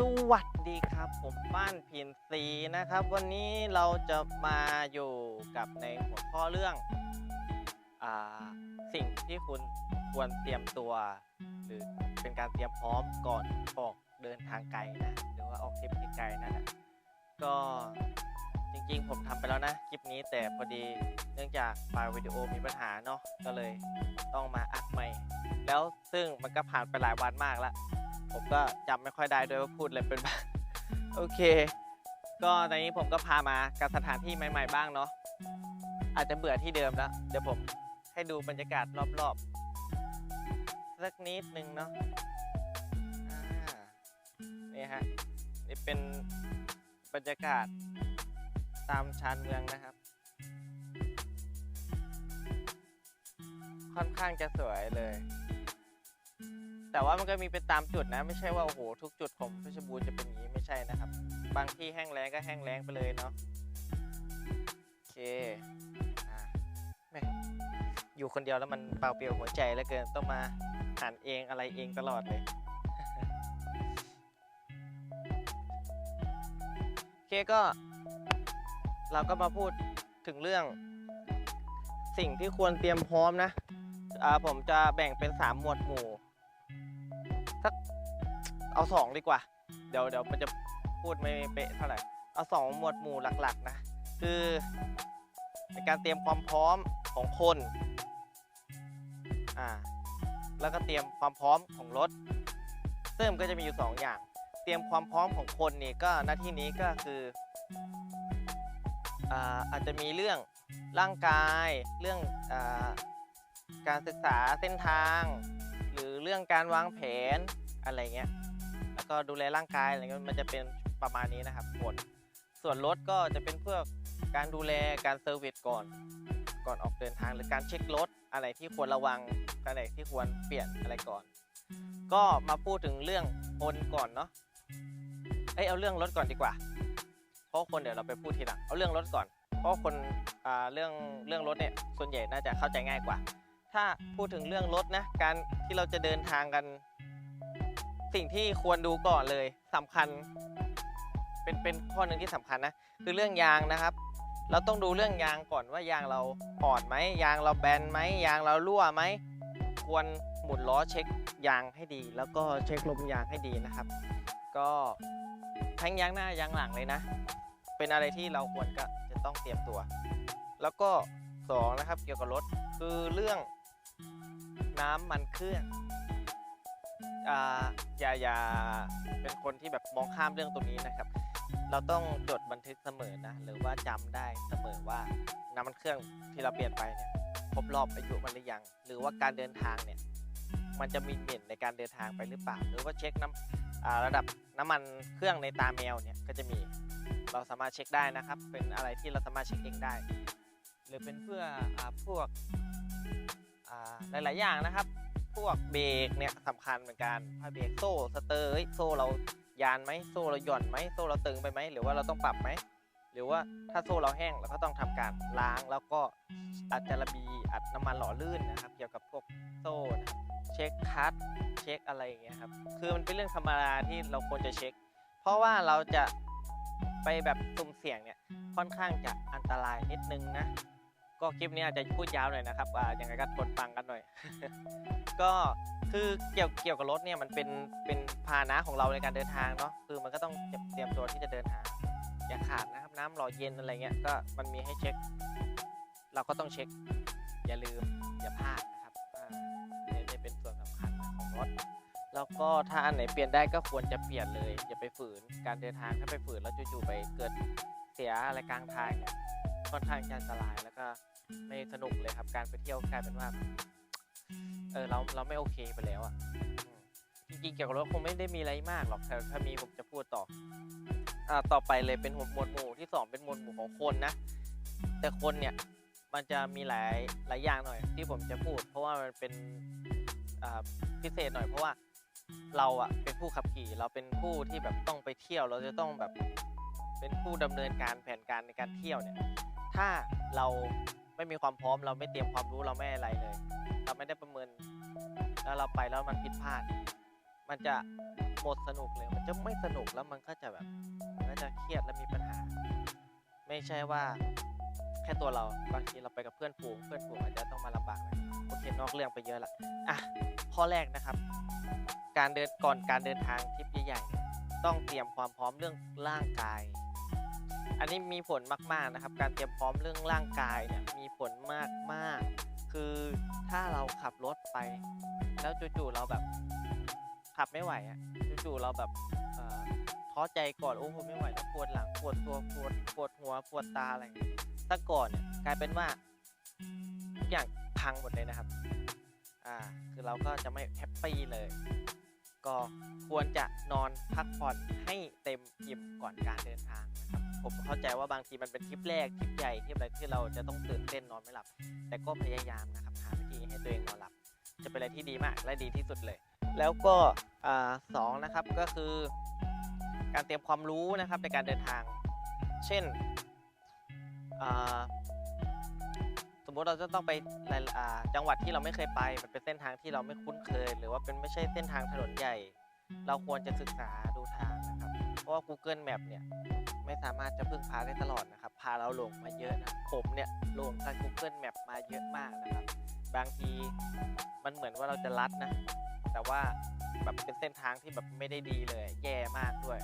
สวัสดีครับผมบ้านพินซีนะครับ วันนี้เราจะมาอยู่กับในหัวข้อเรื่องอาสิ่งที่คุณควรเตรียมตัว หรือเป็นการเตรียมพร้อมก่อนออกเดินทางไกลนะหรือว่าออกทริปที่ไกลนั่นแหละก็จริงๆ ผมทำไปแล้วนะคลิปนี้แต่พอดีเนื่องจากไฟล์วิดีโอมีปัญหาเนาะก็เลยต้องมาอัดใหม่ แล้วซึ่งมันก็ผ่านไปหลายวันมากแล้ว ผมก็จำไม่ค่อยได้ด้วยว่าพูดอะไรเป็นบ้างโอเค ก็ในนี้ผมก็พามากับสถานที่ใหม่ ๆ บ้างเนาะอาจจะเบื่อที่เดิมแล้ว เดี๋ยวผมให้ดูบรรยากาศรอบๆสักนิดนึงเนาะนี่ฮะนี่เป็นบรรยากาศตามชานเมืองนะครับ ค่อนข้างจะสวยเลย แต่ว่ามันก็มีเป็นตามจุดนะ ไม่ใช่ว่าโอ้โหทุกจุดของเพชรบูรณ์จะเป็นอย่างนี้ไม่ใช่นะครับ บางที่แห้งแล้งก็แห้งแล้งไปเลยเนาะโอเคอะแม่อยู่คนเดียวแล้วมันเปล่าเปลี่ยวหัวใจเหลือเกินต้องมาหันเองอะไรเองตลอดเลยโอเคก็ เราก็มาพูดถึงเรื่อง สิ่งที่ควรเตรียมพร้อมนะผมจะแบ่งเป็น 3 หมวดหมู่ สักเอาสองดีกว่า เดี๋ยวเดี๋ยวมันจะพูดไม่เป๊ะเท่าไหร่ เอาสองหมวดหมู่หลักๆ นะ คือในการเตรียมความพร้อมของคนอ่าแล้วก็เตรียมความพร้อมของรถ ซึ่งมันก็จะมีอยู่สองอย่าง เตรียมความพร้อมของคนนี่ก็หน้าที่นี้ก็คืออาอาจจะมีเรื่องร่างกาย เรื่องอาการศึกษาเส้นทาง หรือเรื่องการวางแผนอะไรเงี้ยแล้วก็ดูแลร่างกายอะไรเงี้ยมันจะเป็นประมาณนี้นะครับผลส่วนรถก็จะเป็นเพื่อการดูแลการเซอร์วิสก่อน ก่อนออกเดินทางหรือการเช็ครถอะไรที่ควรระวังอะไรที่ควรเปลี่ยนอะไรก่อน ก็มาพูดถึงเรื่องคนก่อนเนาะเอ้ยเอาเรื่องรถก่อนดีกว่า เพราะคนเดี๋ยวเราไปพูดทีหลังเอาเรื่องรถก่อน เพราะคนอ่าเรื่องเรื่องรถเนี่ยส่วนใหญ่น่าจะเข้าใจง่ายกว่า ถ้าพูดถึงเรื่องรถนะ การที่เราจะเดินทางกัน สิ่งที่ควรดูก่อนเลยสำคัญ เป็นเป็นข้อหนึ่งที่สำคัญนะ คือเรื่องยางนะครับ เราต้องดูเรื่องยางก่อนว่ายางเราอ่อนไหมยางเราแบนไหมยางเรารั่วไหมควรหมุนล้อเช็คยางให้ดี แล้วก็เช็คลมยางให้ดีนะครับ ก็ทั้งยางหน้ายางหลังเลยนะ เป็นอะไรที่เราควรก็จะต้องเตรียมตัว แล้วก็สองนะครับเกี่ยวกับรถคือเรื่อง น้ำมันเครื่องอ่าอย่าอย่าเป็นคนที่แบบมองข้ามเรื่องตรงนี้นะครับ เราต้องจดบันทึกเสมอนะ หรือว่าจำได้เสมอว่าน้ำมันเครื่องที่เราเปลี่ยนไปเนี่ยครบรอบอายุมันหรือยัง หรือว่าการเดินทางเนี่ยมันจะมีเหม็นในการเดินทางไปหรือเปล่า หรือว่าเช็คน้ำระดับน้ำมันเครื่องในตาแมวเนี่ยก็จะมีเราสามารถเช็คได้นะครับ เป็นอะไรที่เราสามารถเช็คเองได้ หรือเป็นเพื่ออพวก หลาย ๆ อย่างนะครับ พวกเบรกเนี่ยสำคัญเหมือนกันผ้าเบรกโซ่สเตอร์เอ้ยโซ่เรายานไหมโซ่เราหย่อนไหมโซ่เราตึงไปไหมหรือว่าเราต้องปรับไหมหรือว่าถ้าโซ่เราแห้งเราก็ต้องทำการล้างแล้วก็อัดจาระบีอัดน้ำมันหล่อลื่นนะครับ เกี่ยวกับพวกโซ่นะครับเช็คคัทเช็คอะไรอย่างเงี้ยครับคือมันเป็นเรื่องธรรมดาที่เราควรจะเช็ค เพราะว่าเราจะไปแบบสุ่มเสี่ยงเนี่ยค่อนข้างจะอันตรายนิดนึงนะ ก็คลิปนี้อาจจะพูดยาวหน่อยนะครับอ่ายังไงก็ทนฟังกันหน่อย ก็คือเกี่ยวเกี่ยวกับรถเนี่ยมันเป็นเป็นพาหนะของเราในการเดินทางเนาะคือมันก็ต้องเตรียมตัวที่จะเดินทางอย่าขาดนะครับ น้ำหล่อเย็นอะไรเงี้ยก็มันมีให้เช็ค เราก็ต้องเช็ค อย่าลืมอย่าพลาดนะครับอ่าเนี่ยเนี่ยเป็นส่วนสำคัญของรถแล้วก็ถ้าอันไหนเปลี่ยนได้ก็ควรจะเปลี่ยนเลย อย่าไปฝืนการเดินทางถ้าไปฝืนแล้วจู่ๆไปเกิดเสียอะไรกลางทางเนี่ย ค่อนข้างจะอันตรายแล้วก็ไม่สนุกเลยครับการไปเที่ยวกลายเป็นว่าเออเราเราไม่โอเคไปแล้วอะจริงๆเกี่ยวกับรถคงไม่ได้มีอะไรมากหรอกแต่ถ้ามีผมจะพูดต่ออ่าต่อไปเลยเป็นหมวดหมู่ที่สองเป็นหมวดหมู่ของคนนะ แต่คนเนี่ยมันจะมีหลายหลายอย่างหน่อยที่ผมจะพูด เพราะว่ามันเป็นอ่าพิเศษหน่อยเพราะว่าเราอะเป็นผู้ขับขี่เราเป็นผู้ที่แบบต้องไปเที่ยวเราจะต้องแบบเป็นผู้ดำเนินการแผนการในการเที่ยวเนี่ย ถ้าเราไม่มีความพร้อม เราไม่เตรียมความรู้เราไม่อะไรเลย เราไม่ได้ประเมิน แล้วเราไปแล้วมันผิดพลาด มันจะหมดสนุกเลย มันจะไม่สนุกแล้วมันก็จะแบบมันก็จะเครียดและมีปัญหา ไม่ใช่ว่าแค่ตัวเราบางทีเราไปกับเพื่อนฝูงเพื่อนฝูงอาจจะต้องมาลำบากหน่อยโอเคนอกเรื่องไปเยอะละอะข้อแรกนะครับ การเดินก่อนการเดินทางทริปใหญ่ๆต้องเตรียมความพร้อมเรื่องร่างกาย อันนี้มีผลมากๆนะครับ การเตรียมพร้อมเรื่องร่างกายเนี่ยมีผลมากๆ คือถ้าเราขับรถไป แล้วจู่ๆเราแบบขับไม่ไหวอะจู่ๆเราแบบท้อใจก่อนโอ้โหไม่ไหวแล้วปวดหลังปวดตัวปวดปวดหัวปวดตาอะไรอย่างเงี้ยถ้าก่อนเนี่ยกลายเป็นว่าทุกอย่างพังหมดเลยนะครับ อ่า คือเราก็จะไม่แฮปปี้เลย ก็ควรจะนอนพักผ่อนให้เต็มอิ่มก่อนการเดินทางนะครับผมเข้าใจว่าบางทีมันเป็นทริปแรกทริปใหญ่ทริปอะไรที่เราจะต้องตื่นเต้นนอนไม่หลับ แต่ก็พยายามนะครับหาวิธีให้ตัวเองนอนหลับ จะเป็นอะไรที่ดีมากและดีที่สุดเลย แล้วก็สองนะครับก็คือ การเตรียมความรู้นะครับในการเดินทาง เช่น มมติเราจะต้องไปหลายอ่าจังหวัดที่เราไม่เคยไป มันเป็นเส้นทางที่เราไม่คุ้นเคย หรือว่าเป็นไม่ใช่เส้นทางถนนใหญ่ เราควรจะศึกษาดูทางนะครับ เพราะว่า Google Map เนี่ยไม่สามารถจะพึ่งพาได้ตลอดนะครับ พาเราหลงมาเยอะนะ ผมเนี่ยหลงกับ Google Map มาเยอะมากนะครับ บางทีมันเหมือนว่าเราจะลัดนะ แต่ว่าแบบเป็นเส้นทางที่แบบไม่ได้ดีเลย แย่มากด้วย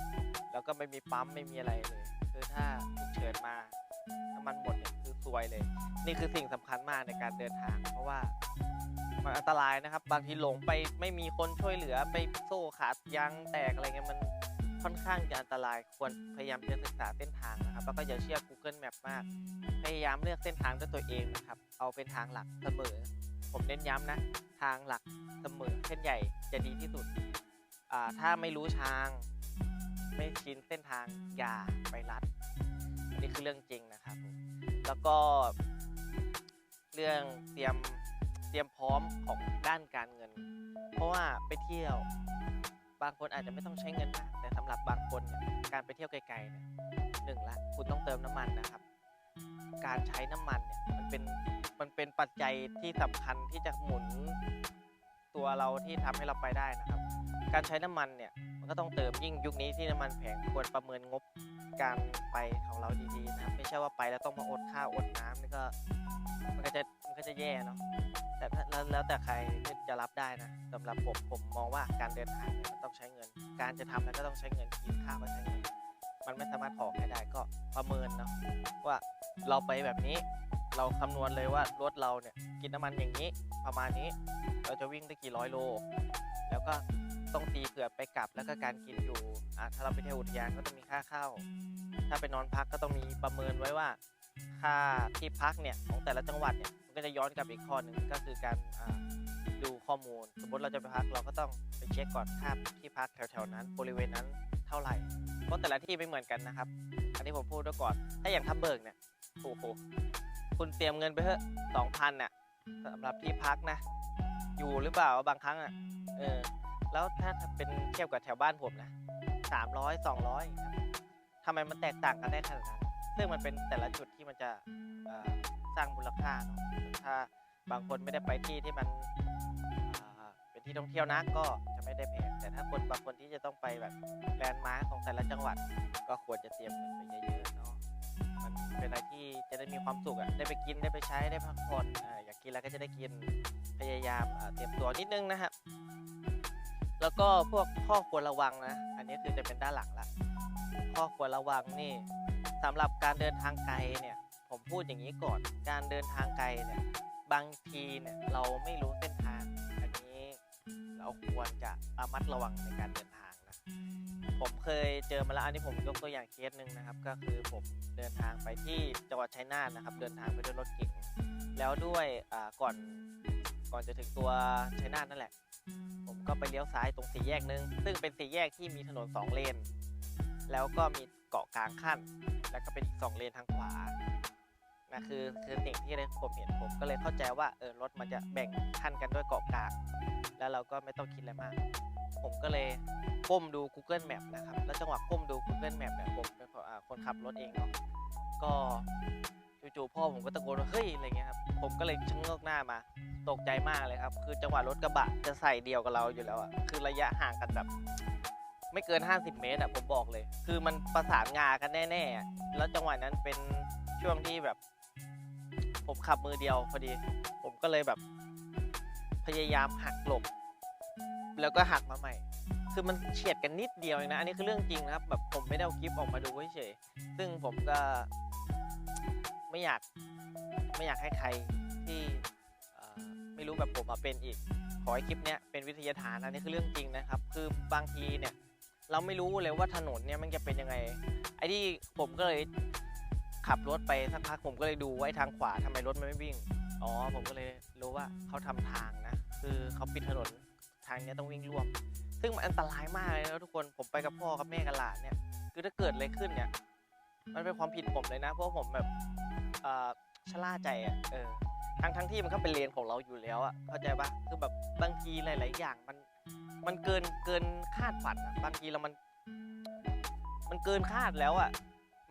แล้วก็ไม่มีปั๊มไม่มีอะไรเลย คือถ้าฉุกเฉินมา น้ำมันหมดเนี่ยคือซวยเลย นี่คือสิ่งสำคัญมากในการเดินทาง เพราะว่ามันอันตรายนะครับ บางทีหลงไปไม่มีคนช่วยเหลือไปโซ่ขาดยางแตกอะไรเงี้ยมันค่อนข้างจะอันตรายควรพยายามจะศึกษาเส้นทางนะครับแล้วก็อย่าเชื่อ Google Map มาก พยายามเลือกเส้นทางด้วยตัวเองนะครับ เอาเป็นทางหลักเสมอ ผมเน้นย้ำนะ ทางหลักเสมอเส้นใหญ่จะดีที่สุดอ่าถ้าไม่รู้ทาง ไม่ชินเส้นทางอย่าไปลัด นนี้คือเรื่องจริงนะครับผมแล้วก็เรื่องเตรียมเตรียมพร้อมของด้านการเงิน เพราะว่าไปเที่ยวบางคนอาจจะไม่ต้องใช้เงินมากแต่สำหรับบางคนเนี่ยการไปเที่ยวไกลๆเนี่ยหนึ่งละคุณต้องเติมน้ำมันนะครับ การใช้น้ำมันเนี่ยมันเป็นมันเป็นปัจจัยที่สำคัญที่จะหมุนตัวเราที่ทำให้เราไปได้นะครับ การใช้น้ำมันเนี่ยมันก็ต้องเติมยิ่งยุคนี้ที่น้ำมันแพงควรประเมินงบ การไปของเราดีๆนะครับไม่ใช่ว่าไปแล้วต้องมาอดข้าวอดน้ำนี่ก็ มันก็จะมันก็จะแย่เนาะแต่แล้วแล้วแต่ใครจะรับได้นะสำหรับผมผมมองว่าการเดินทางเนี่ยมันต้องใช้เงิน การจะทำแล้วก็ต้องใช้เงินกินข้าวก็ใช้เงินมันไม่สามารถออให้ได้ก็ประเมินเนาะว่าเราไปแบบนี้ เราคำนวณเลยว่ารถเราเนี่ยกินน้ำมันอย่างนี้ประมาณนี้ เราจะวิ่งได้กี่ร้อยโล แล้วก็ ต้องตีเผื่อไปกลับแล้วก็การกินอยู่อะถ้าเราไปเที่ยวอุทยานก็ต้องมีค่าเข้า ถ้าไปนอนพักก็ต้องมีประเมินไว้ว่า ค่าที่พักเนี่ยของแต่ละจังหวัดเนี่ยมันก็จะย้อนกลับอีกข้อหนึ่งก็คือการอ่าดูข้อมูล สมมติเราจะไปพักเราก็ต้องไปเช็คก่อนค่าที่พักแถวๆนั้น บริเวณนั้นเท่าไหร่ เพราะแต่ละที่ไม่เหมือนกันนะครับ อันนี้ผมพูดไว้ก่อน ถ้าอย่างทับเบิกเนี่ยโอ้โหคุณเตรียมเงินไปเถอะสองพันน่ะสำหรับที่พักนะ อยู่หรือเปล่าบางครั้งอะเออ แล้วถ้าเป็นเทียบกับแถวบ้านผมนะสามร้อยสองร้อยครับทำไมมันแตกต่างกันได้ขนาดนั้นซึ่งมันเป็นแต่ละจุดที่มันจะสร้างมูลค่าเนาะถ้าบางคนไม่ได้ไปที่ที่มันเป็นที่ท่องเที่ยวนะก็จะไม่ได้แพงแต่ถ้าคนบางคนที่จะต้องไปแบบแลนด์มาร์คของแต่ละจังหวัด ก็ควรจะเตรียมเงินไปเยอะๆเนาะมันเป็นอะไรที่จะได้มีความสุขอะได้ไปกินได้ไปใช้ได้พักผ่อนอยากกินแล้วก็จะได้กินพยายามเตรียมตัวนิดนึงนะครับ แล้วก็พวกข้อควรระวังนะ อันนี้คือจะเป็นด้านหลังละข้อควรระวังนี่สำหรับการเดินทางไกลเนี่ย ผมพูดอย่างนี้ก่อน การเดินทางไกลเนี่ยบางทีเนี่ยเราไม่รู้เส้นทาง อันนี้เราควรจะระมัดระวังในการเดินทางนะ ผมเคยเจอมาแล้วอันนี้ผมยกตัวอย่างเคสหนึ่งนะครับ ก็คือผมเดินทางไปที่จังหวัดชัยนาทนะครับ เดินทางไปด้วยรถเก๋งแล้วด้วยก่อนก่อนจะถึงตัวชัยนาทนั่นแหละ ผมก็ไปเลี้ยวซ้ายตรงสี่แยกหนึ่งซึ่งเป็นสี่แยกที่มีถนนสองเลน แล้วก็มีเกาะกลางขั้น แล้วก็เป็นอีกสองเลนทางขวานะคือคือสิ่งที่ผมเห็นผมก็เลยเข้าใจว่าเออรถมันจะแบ่งขั้นกันด้วยเกาะกลาง แล้วเราก็ไม่ต้องคิดอะไรมาก ผมก็เลยก้มดู Google Map นะครับ แล้วจังหวะก้มดู Google Map เนี่ยผมเป็นคนขับรถเองเนาะก็ จู่ๆพ่อผมก็ตะโกนว่าเฮ้ยอะไรเงี้ยครับผมก็เลยชะโงกหน้ามา ตกใจมากเลยครับ คือจังหวะรถกระบะจะใส่เดียวกับเราอยู่แล้วอะคือระยะห่างกันแบบไม่เกิน 50 เมตรอะผมบอกเลย คือมันประสานงากันแน่ๆอะแล้วจังหวะนั้นเป็นช่วงที่แบบ ผมขับมือเดียวพอดี ผมก็เลยแบบ พยายามหักหลบ แล้วก็หักมาใหม่ คือมันเฉียดกันนิดเดียวเองนะ อันนี้คือเรื่องจริงนะครับ แบบผมไม่ได้เอาคลิปออกมาดูเฉยๆซึ่งผมก็ ไม่อยากไม่อยากให้ใครที่ไม่รู้แบบผมมาเป็นอีก ขอให้คลิปเนี้ยเป็นวิทยาทานนะนี่คือเรื่องจริงนะครับ คือบางทีเนี่ยเราไม่รู้เลยว่าถนนเนี่ยมันจะเป็นยังไง ไอ้ที่ผมก็เลยขับรถไปสักพักผมก็เลยดูไอ้ทางขวาทำไมรถมันไม่วิ่ง อ๋อผมก็เลยรู้ว่าเขาทำทางนะ คือเขาปิดถนนทางเนี้ยต้องวิ่งร่วม ซึ่งมันอันตรายมากเลยนะทุกคน ผมไปกับพ่อกับแม่กับหลานเนี่ย คือถ้าเกิดอะไรขึ้นเนี่ย มันเป็นความผิดผมเลยนะ เพราะว่าผมแบบอ่อชะล่าใจอะเออทั้งทั้งที่มันก็เป็นเลนของเราอยู่แล้วอะเข้าใจปะคือแบบบางทีหลาย ๆ อย่างมันมันเกินเกินคาดฝันอะบางทีเรามัน มันเกินคาดแล้วอะ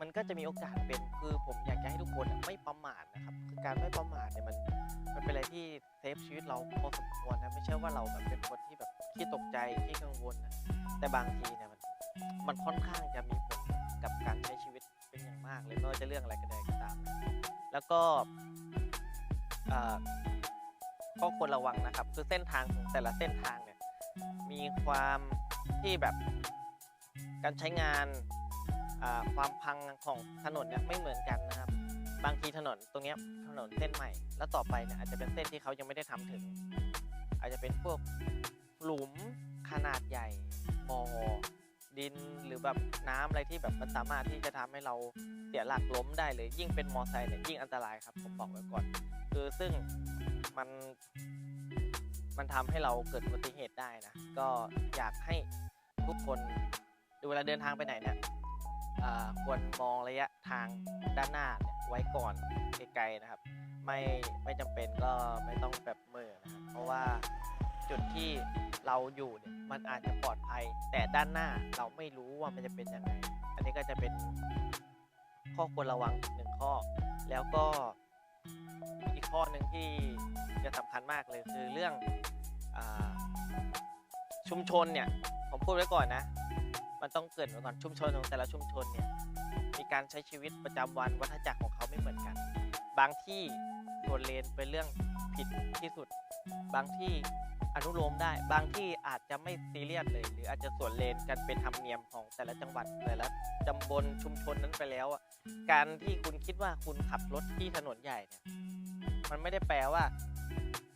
มันก็จะมีโอกาสเป็นคือผมอยากจะให้ทุกคนไม่ประมาทนะครับคือการไม่ประมาทเนี่ยมันมันเป็นอะไรที่เซฟชีวิตเราพอสมควรนะไม่ใช่ว่าเราแบบเป็นคนที่แบบขี้ตกใจขี้กังวลนะแต่บางทีเนี่ยมันมันค่อนข้างจะมีผลกับการใช้ชีวิต มากเลยไม่ว่าจะเรื่องอะไรก็ได้ก็ตาม แล้วก็เอ่อก็ควรระวังนะครับ คือเส้นทางของแต่ละเส้นทางเนี่ยมีความที่แบบการใช้งานความพังของถนนเนี่ยไม่เหมือนกันนะครับ บางทีถนนตรงนี้ถนนเส้นใหม่ แล้วต่อไปเนี่ยอาจจะเป็นเส้นที่เขายังไม่ได้ทำถึง อาจจะเป็นพวกหลุมขนาดใหญ่บ่อ ดินหรือแบบน้ำอะไรที่แบบมันสามารถที่จะทำให้เราเสียหลักล้มได้เลยยิ่งเป็นมอไซค์เนี่ยยิ่งอันตรายครับผมบอกไว้ก่อน คือซึ่งมันมันทำให้เราเกิดอุบัติเหตุได้นะก็อยากให้ทุกคนเวลาเดินทางไปไหนเนี่ยควรมองระยะทางด้านหน้าเนี่ยไว้ก่อนไกลๆนะครับ ไม่ไม่จำเป็นก็ไม่ต้องแบบเมื่อนะครับเพราะว่า จุดที่เราอยู่เนี่ยมันอาจจะปลอดภัย แต่ด้านหน้าเราไม่รู้ว่ามันจะเป็นยังไง อันนี้ก็จะเป็นข้อควรระวังอีกหนึ่งข้อ แล้วก็อีกข้อหนึ่งที่จะสำคัญมากเลยคือเรื่องอชุมชนเนี่ยผมพูดไว้ก่อนนะ มันต้องเกิดไว้ก่อนชุมชนของแต่ละชุมชนเนี่ยมีการใช้ชีวิตประจำวันวัฏจักรของเขาไม่เหมือนกัน บางที่ส่วนเลนเป็นเรื่องผิดที่สุด บางที่ อนุโลมได้ บางที่อาจจะไม่ซีเรียสเลย หรืออาจจะส่วนเลนกันเป็นธรรมเนียมของแต่ละจังหวัดแต่ละตำบลชุมชนนั้นไปแล้วอะการที่คุณคิดว่าคุณขับรถที่ถนนใหญ่เนี่ยมันไม่ได้แปลว่า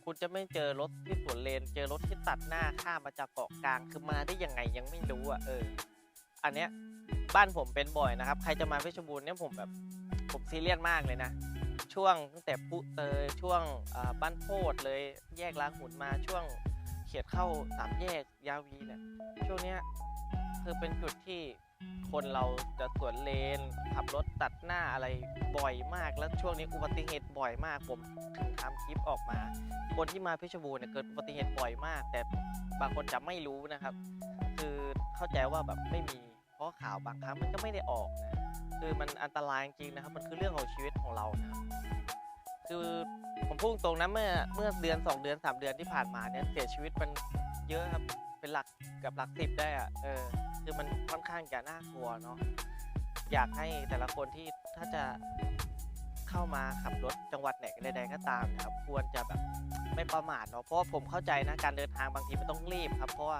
คุณจะไม่เจอรถที่สวนเลน เจอรถที่ตัดหน้าข้ามมาจากเกาะกลางคือมาได้ยังไงยังไม่รู้อะเออ อันเนี้ยบ้านผมเป็นบ่อยนะครับ ใครจะมาเพชรบูรณ์เนี่ยผมแบบผมซีเรียสมากเลยนะ ช่วงตั้งแต่ปุเตยช่วงบ้านโพดเลยแยกล้างหุ่นมาช่วงเขียดเข้าสามแยกยาวีเนี่ยช่วงเนี้ยคือเป็นจุดที่คนเราจะสวนเลน ขับรถตัดหน้าอะไรบ่อยมาก แล้วช่วงนี้อุบัติเหตุบ่อยมาก ผมถึงทำคลิปออกมา คนที่มาเพชรบูรณ์เนี่ยเกิดอุบัติเหตุบ่อยมาก แต่บางคนจะไม่รู้นะครับ คือเข้าใจว่าแบบไม่มี เพราะข่าวบางครั้งมันก็ไม่ได้ออกนะ คือมันอันตรายจริงๆนะครับ มันคือเรื่องของชีวิตของเรานะครับ คือผมพูดตรงนะเมื่อเมื่อเดือน 2 เดือน 3 เดือนที่ผ่านมาเนี่ยเสียชีวิตมันเยอะครับเป็นหลักกับหลักสิบได้อะเออคือมันค่อนข้างจะน่ากลัวเนาะอยากให้แต่ละคนที่ถ้าจะเข้ามาขับรถจังหวัดไหนใดๆก็ตามนะครับ ควรจะแบบ ไม่ประมาทเนาะเพราะผมเข้าใจนะการเดินทางบางทีมันต้องรีบครับ เพราะว่า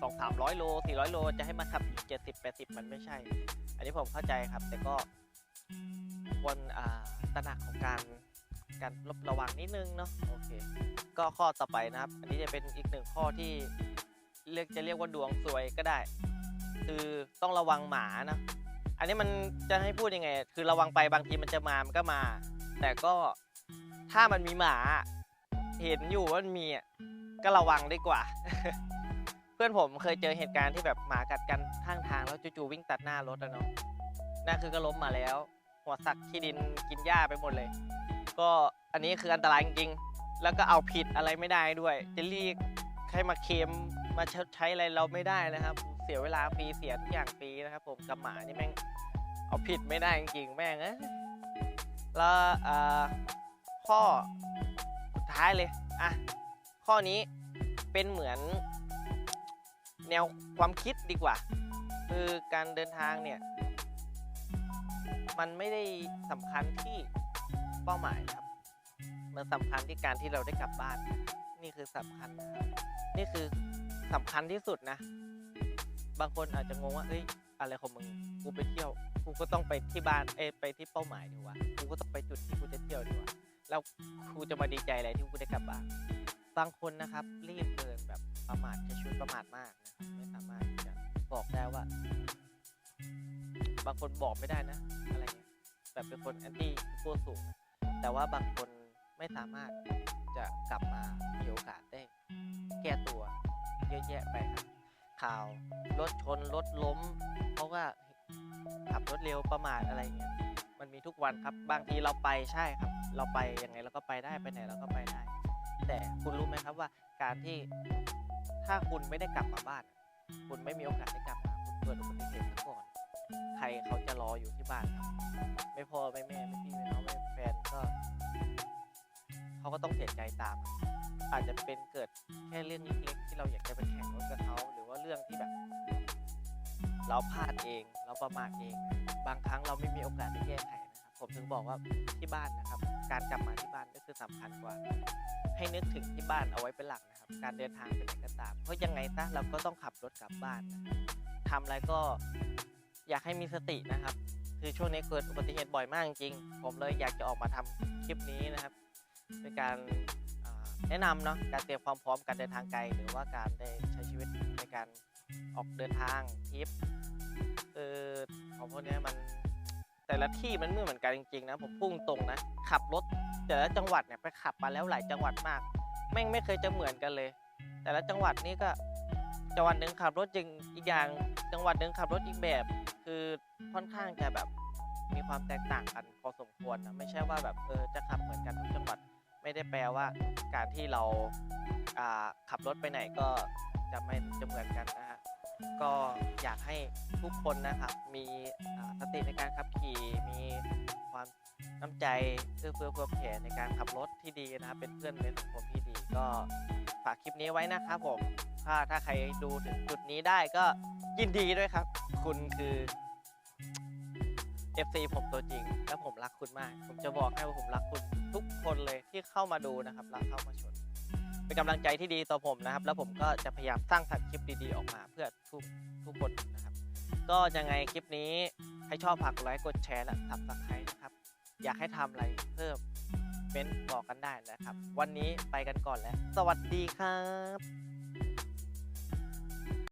สองสามร้อยโลสี่ร้อยโลจะให้มาขับอยู่เจ็ดสิบแปดสิบมันไม่ใช่ อันนี้ผมเข้าใจครับ แต่ก็ควรตระหนักของการการระวังนิดนึงเนาะโอเค ก็ข้อต่อไปนะครับ อันนี้จะเป็นอีกหนึ่งข้อที่เรียกจะเรียกว่าดวงซวยก็ได้ คือต้องระวังหมานะอันนี้มันจะให้พูดยังไง คือระวังไปบางทีมันจะมามันก็มา แต่ก็ถ้ามันมีหมา เห็นอยู่ว่ามันมีอะก็ระวังดีกว่า เพื่อนผมเคยเจอเหตุการณ์ที่แบบหมากัดกันข้างทางแล้วจู่ๆวิ่งตัดหน้ารถอะเนาะนั่นคือก็ล้มมาแล้ว หัวสักขี้ดินกินหญ้าไปหมดเลย ก็อันนี้คืออันตรายจริงๆแล้วก็เอาผิดอะไรไม่ได้ด้วย จะเรียกใครมาเคลมมาใช้อะไรเราไม่ได้นะครับ เสียเวลาฟรีเสียทุกอย่างฟรีนะครับ ผมกับหมานี่แม่งเอาผิดไม่ได้จริงๆแม่งเอ้ยแล้วอ่อข้อ ท้ายเลยอะข้อนี้เป็นเหมือนแนวความคิดดีกว่า คือการเดินทางเนี่ยมันไม่ได้สำคัญที่เป้าหมายครับ มันสำคัญที่การที่เราได้กลับบ้าน นี่คือสำคัญนะครับนี่คือสำคัญที่สุดนะ บางคนอาจจะงงว่าเอ้ยอะไรของมึงกูไปเที่ยวกูก็ต้องไปที่บ้านเอไปที่เป้าหมายดีวะกูก็ต้องไปจุดที่กูจะเที่ยวดีวะ แล้วกูจะมาดีใจอะไรที่กูได้กลับบ้านบางคนนะครับ รีบเดินแบบประมาทใช้ชีวิตประมาทมากนะครับไม่สามารถที่จะบอกได้ว่า บางคนบอกไม่ได้นะ อะไรเงี้ยแบบเป็นคนแอนตี้ตัวสูงนะแต่ว่าบางคนไม่สามารถจะกลับมามีโอกาสได้ แก้ตัวเยอะแยะไปครับข่าวรถชนรถล้ม เพราะว่าขับรถเร็วประมาทอะไรเงี้ย มันมีทุกวันครับ บางทีเราไปใช่ครับ เราไปยังไงเราก็ไปได้ไปไหนเราก็ไปได้ แต่คุณรู้ไหมครับว่าการที่ถ้าคุณไม่ได้กลับมาบ้าน คุณไม่มีโอกาสได้กลับมาคุณเกิดอุบัติเหตุซะก่อน ใครเขาจะรออยู่ที่บ้านครับ ไม่พ่อไม่แม่ไม่พี่ไม่น้องไม่แฟนก็เขาก็ต้องเสียใจตาม อาจจะเป็นเกิดแค่เรื่องเล็กๆที่เราอยากจะไปแข่งรถกับเขาหรือว่าเรื่องที่แบบ เราพลาดเองเราประมาทเอง บางครั้งเราไม่มีโอกาสได้แก้ไขนะครับผมถึงบอกว่าที่บ้านนะครับ การกลับมาที่บ้านก็คือสำคัญกว่า ให้นึกถึงที่บ้านเอาไว้เป็นหลักนะครับ การเดินทางเป็นไหนก็ตามเพราะยังไงซะเราก็ต้องขับรถกลับบ้านนะทำอะไรก็อยากให้มีสตินะครับ คือช่วงนี้เกิดอุบัติเหตุบ่อยมากจริงผมเลยอยากจะออกมาทำคลิปนี้นะครับเป็นการแนะนำเนาะการเตรียมความพร้อมการเดินทางไกล หรือว่าการได้ใช้ชีวิตในการ ออกเดินทางทริปเออของพวกนี้มันแต่ละที่มันไม่เหมือนกันจริงๆนะผมพุ่งตรงนะ ขับรถแต่ละจังหวัดเนี่ยไปขับมาแล้วหลายจังหวัดมากแม่งไม่เคยจะเหมือนกันเลย แต่ละจังหวัดนี่ก็จังหวัดหนึ่งขับรถจริงอีกอย่างจังหวัดหนึ่งขับรถอีกแบบ คือค่อนข้างจะแบบมีความแตกต่างกันพอสมควรนะไม่ใช่ว่าแบบเออจะขับเหมือนกันทุกจังหวัด ไม่ได้แปลว่าการที่เราขับรถไปไหนก็จะไม่จะเหมือนกันนะฮะก็อยากให้ทุกคนนะครับมีสติในการขับขี่มีความน้ำใจเพื่อเพื่อเพื่อแผ่ในการขับรถที่ดีนะครับ เป็นเพื่อนในสังคมที่ดี ก็ฝากคลิปนี้ไว้นะครับผมถ้าถ้าใครดูถึงจุดนี้ได้ก็ยินดีด้วยครับ คุณคือ FC ผมตัวจริง และผมรักคุณมาก ผมจะบอกให้ว่าผมรักคุณทุกคนเลยที่เข้ามาดูนะครับรักเข้ามาชมเป็นกำลังใจที่ดีต่อผมนะครับ แล้วผมก็จะพยายามสร้างสรรค์คลิปดีๆออกมาเพื่อทุกทุกคนนะครับ ก็ยังไงคลิปนี้ให้ชอบฝากกดไลค์กดแชร์และทับสไครต์นะครับ อยากให้ทำอะไรเพิ่มเป็นบอกกันได้นะครับ วันนี้ไปกันก่อนแล้ว สวัสดีครับ